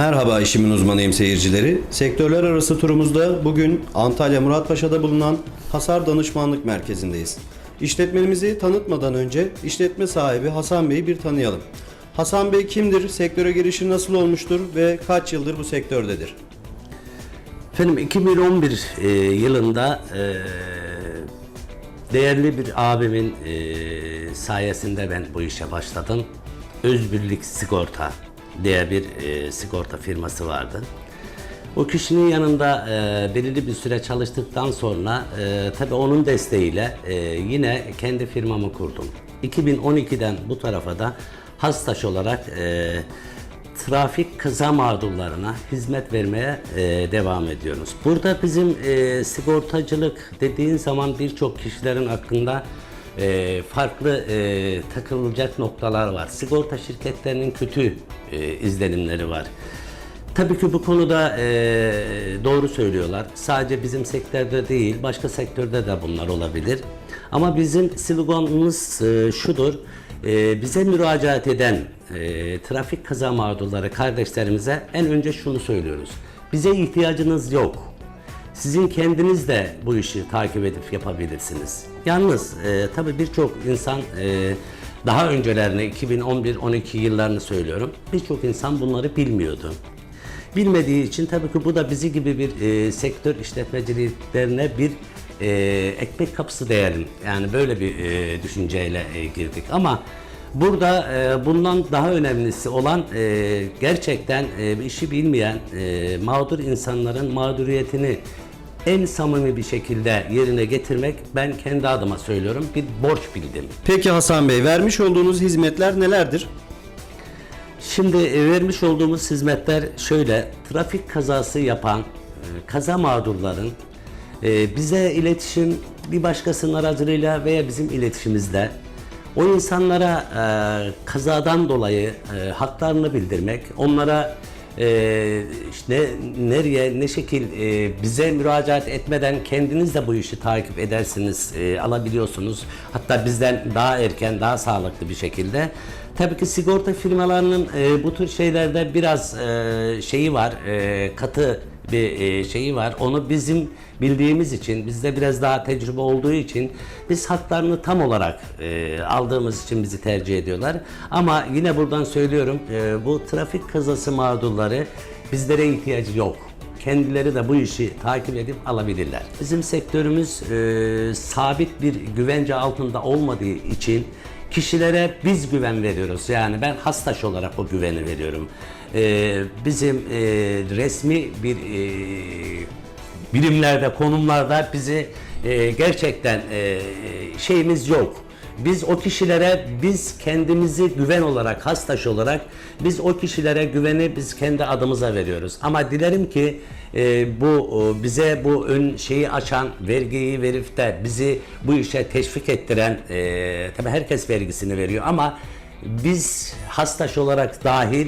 Merhaba işimin uzmanıyım seyircileri. Sektörler arası turumuzda bugün Antalya Muratpaşa'da bulunan Hasar Danışmanlık Merkezi'ndeyiz. İşletmemizi tanıtmadan önce işletme sahibi Hasan Bey'i bir tanıyalım. Hasan Bey kimdir, sektöre girişi nasıl olmuştur ve kaç yıldır bu sektördedir? Efendim 2011 e, yılında e, değerli bir abimin e, sayesinde ben bu işe başladım. Özbirlik Sigorta diye bir e, sigorta firması vardı. O kişinin yanında e, belirli bir süre çalıştıktan sonra e, tabii onun desteğiyle e, yine kendi firmamı kurdum. 2012'den bu tarafa da Hastaş olarak e, trafik kaza mağdurlarına hizmet vermeye e, devam ediyoruz. Burada bizim e, sigortacılık dediğin zaman birçok kişilerin aklında e, farklı e, takılacak noktalar var. Sigorta şirketlerinin kötü e, izlenimleri var. Tabii ki bu konuda e, doğru söylüyorlar. Sadece bizim sektörde değil, başka sektörde de bunlar olabilir. Ama bizim sloganımız e, şudur. E, bize müracaat eden e, trafik kaza mağdurları kardeşlerimize en önce şunu söylüyoruz. Bize ihtiyacınız yok. Sizin kendiniz de bu işi takip edip yapabilirsiniz. Yalnız e, tabii birçok insan e, daha öncelerine 2011-12 yıllarını söylüyorum. Birçok insan bunları bilmiyordu. Bilmediği için tabii ki bu da bizi gibi bir e, sektör işletmeciliklerine bir e, ekmek kapısı diyelim. Yani böyle bir e, düşünceyle e, girdik. Ama burada e, bundan daha önemlisi olan e, gerçekten e, işi bilmeyen e, mağdur insanların mağduriyetini en samimi bir şekilde yerine getirmek ben kendi adıma söylüyorum bir borç bildim. Peki Hasan Bey, vermiş olduğunuz hizmetler nelerdir? Şimdi e, vermiş olduğumuz hizmetler şöyle, trafik kazası yapan e, kaza mağdurların e, bize iletişim bir başkasının aracılığıyla veya bizim iletişimizde o insanlara kazadan dolayı haklarını bildirmek, onlara e, işte nereye ne şekil e, bize müracaat etmeden kendiniz de bu işi takip edersiniz, e, alabiliyorsunuz. Hatta bizden daha erken, daha sağlıklı bir şekilde. Tabii ki sigorta firmalarının e, bu tür şeylerde biraz e, şeyi var, e, katı bir e, şeyi var. Onu bizim bildiğimiz için, bizde biraz daha tecrübe olduğu için biz haklarını tam olarak e, aldığımız için bizi tercih ediyorlar. Ama yine buradan söylüyorum, e, bu trafik kazası mağdurları bizlere ihtiyacı yok. Kendileri de bu işi takip edip alabilirler. Bizim sektörümüz e, sabit bir güvence altında olmadığı için kişilere biz güven veriyoruz. Yani ben hastaş olarak o güveni veriyorum. Ee, bizim e, resmi bir e, birimlerde, konumlarda bizi e, gerçekten e, şeyimiz yok. Biz o kişilere biz kendimizi güven olarak, hastaş olarak biz o kişilere güveni biz kendi adımıza veriyoruz. Ama dilerim ki e, bu o, bize bu ön şeyi açan, vergiyi verip de bizi bu işe teşvik ettiren, e, tabii herkes vergisini veriyor ama biz hastaş olarak dahil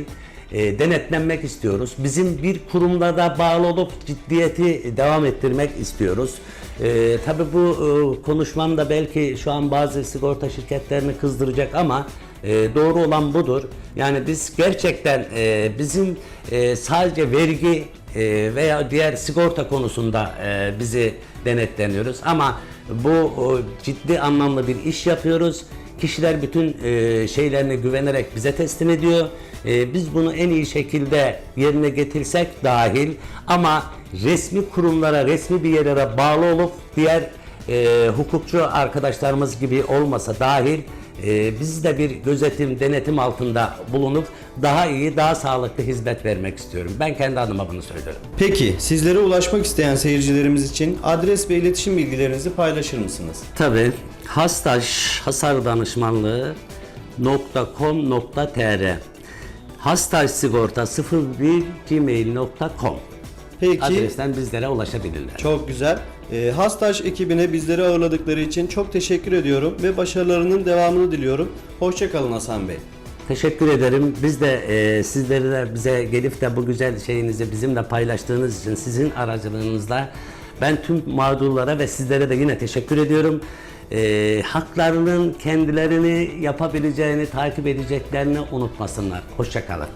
e, denetlenmek istiyoruz. Bizim bir kurumda da bağlı olup ciddiyeti devam ettirmek istiyoruz. E, tabii bu e, konuşmam da belki şu an bazı sigorta şirketlerini kızdıracak ama e, doğru olan budur. Yani biz gerçekten e, bizim e, sadece vergi e, veya diğer sigorta konusunda e, bizi denetleniyoruz ama bu o, ciddi anlamlı bir iş yapıyoruz. Kişiler bütün e, şeylerini güvenerek bize teslim ediyor. E, biz bunu en iyi şekilde yerine getirsek dahil ama resmi kurumlara, resmi bir yerlere bağlı olup diğer e, hukukçu arkadaşlarımız gibi olmasa dahil e, biz de bir gözetim, denetim altında bulunup daha iyi, daha sağlıklı hizmet vermek istiyorum. Ben kendi adıma bunu söylüyorum. Peki, sizlere ulaşmak isteyen seyircilerimiz için adres ve iletişim bilgilerinizi paylaşır mısınız? Tabii Hastaş Hasar Danışmanlığı .com.tr Hastaş Sigorta 01 gmail.com Peki, Adresten bizlere ulaşabilirler. Çok güzel. Ee, Hastaş ekibine bizleri ağırladıkları için çok teşekkür ediyorum ve başarılarının devamını diliyorum. Hoşçakalın Hasan Bey. Teşekkür ederim. Biz de e, sizleri de bize gelip de bu güzel şeyinizi bizimle paylaştığınız için sizin aracılığınızla ben tüm mağdurlara ve sizlere de yine teşekkür ediyorum. E, haklarının kendilerini yapabileceğini takip edeceklerini unutmasınlar. Hoşçakalın.